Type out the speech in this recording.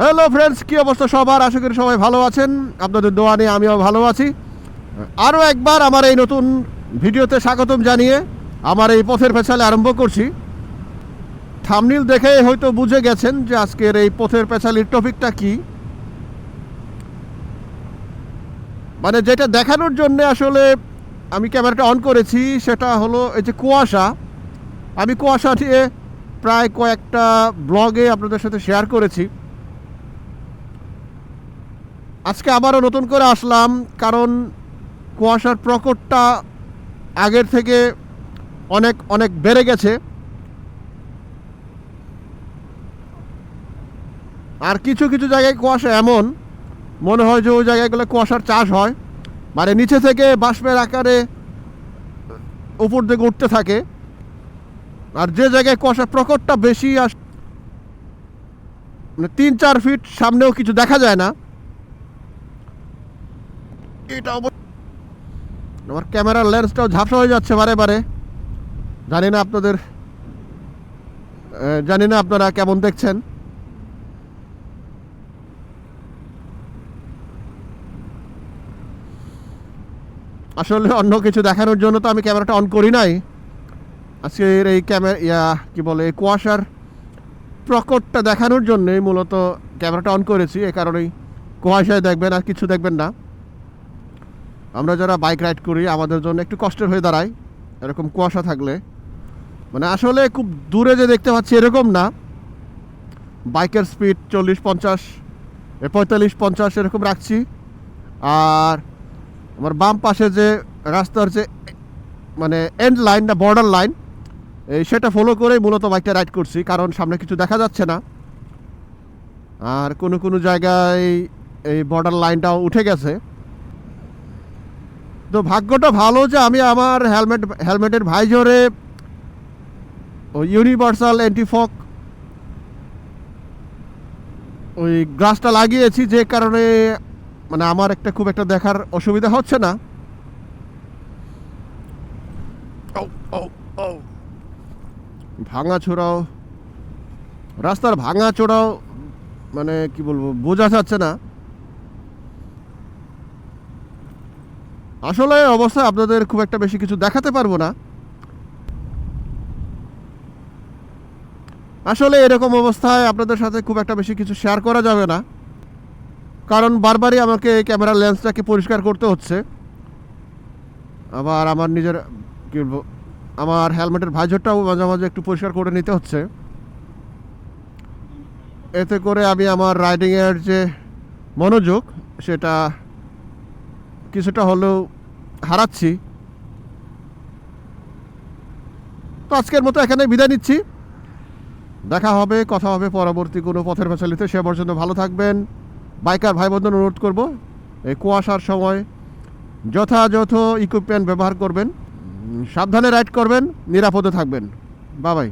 Hello friends কি অবস্থা সবার? আশা করি সবাই ভালো আছেন। আপনাদের দোয়া নিয়ে আমিও ভালো আছি। আরও একবার আমার এই নতুন ভিডিওতে স্বাগতম জানিয়ে আমার এই পথের পেছালে আরম্ভ করছি। থামনিল দেখে হয়তো বুঝে গেছেন যে আজকের এই পথের পেছালির টপিকটা কি। মানে যেটা দেখানোর জন্য আসলে আমি ক্যামেরাটা অন করেছি, সেটা হলো এই যে কুয়াশা। আমি কুয়াশা নিয়ে প্রায় কয়েকটা ব্লগে আপনাদের সাথে শেয়ার করেছি। আজকে আবারও নতুন করে আসলাম, কারণ কুয়াশার প্রকটটা আগের থেকে অনেক অনেক বেড়ে গেছে। আর কিছু কিছু জায়গায় কুয়াশা এমন, মনে হয় যে ওই জায়গাগুলো কুয়াশার চাষ হয়। মানে নিচে থেকে বাষ্পের আকারে উপর দিকে উঠতে থাকে। আর যে জায়গায় কুয়াশার প্রকটটা বেশি আস মানে তিন, চার ফিট সামনেও কিছু দেখা যায় না। আমার ক্যামেরার লেন্সটাও ঝাপসা হয়ে যাচ্ছে বারে বারে। জানি না আপনাদের জানি না আপনারা কেমন দেখছেন। আসলে অন্য কিছু দেখানোর জন্য তো আমি ক্যামেরাটা অন করি নাই। আজকের এই ক্যামেরা ইয়া, কি বলে কুয়াশার প্রকটটা দেখানোর জন্যই মূলত ক্যামেরাটা অন করেছি। এ কারণেই কুয়াশায় দেখবেন, আর কিছু দেখবেন না। আমরা যারা বাইক রাইড করি, আমাদের জন্য একটু কষ্টের হয়ে দাঁড়ায় এরকম কুয়াশা থাকলে। মানে আসলে খুব দূরে যে দেখতে পাচ্ছি এরকম না। বাইকের স্পিড চল্লিশ পঞ্চাশ পঁয়তাল্লিশ পঞ্চাশ এরকম রাখছি। আর আমার বাম পাশে যে রাস্তার যে মানে এন্ড লাইন না বর্ডার লাইন এই সেটা ফলো করেই মূলত বাইকটা রাইড করছি, কারণ সামনে কিছু দেখা যাচ্ছে না। আর কোনো কোনো জায়গায় এই বর্ডার লাইনটাও উঠে গেছে। তো ভাগ্যটা ভালো যে আমি আমার হেলমেট, হেলমেটের ভাইজরে ওই ইউনিভার্সাল অ্যান্টিফক ওই গ্লাসটা লাগিয়েছি, যে কারণে মানে আমার একটা খুব একটা দেখার অসুবিধা হচ্ছে না। ভাঙা চোরাও রাস্তার ভাঙা চোরাও মানে কি বলব, বোঝা যাচ্ছে না আসলে অবস্থা আপনাদের খুব একটা বেশি কিছু দেখাতে পারব না। আসলে এরকম অবস্থায় আপনাদের সাথে খুব একটা বেশি কিছু শেয়ার করা যাবে না। কারণ বারবারই আমাকে ক্যামেরার লেন্সটাকে পরিষ্কার করতে হচ্ছে। আবার আমার নিজের, কী বলব, আমার হেলমেটের ভাইজরটাও মাঝে মাঝে একটু পরিষ্কার করে নিতে হচ্ছে। এতে করে আমি আমার রাইডিংয়ের যে মনোযোগ, সেটা কিছুটা হলেও হারাচ্ছি। তো আজকের মতো এখানে বিদায় নিচ্ছি। দেখা হবে, কথা হবে পরবর্তী কোনো পথের ফ্যাসালিতে সে পর্যন্ত ভালো থাকবেন। বাইকার ভাই বোনদের অনুরোধ করব, এই কুয়াশার সময় যথাযথ ইকুইপমেন্ট ব্যবহার করবেন, সাবধানে রাইড করবেন, নিরাপদে থাকবেন। বাবাই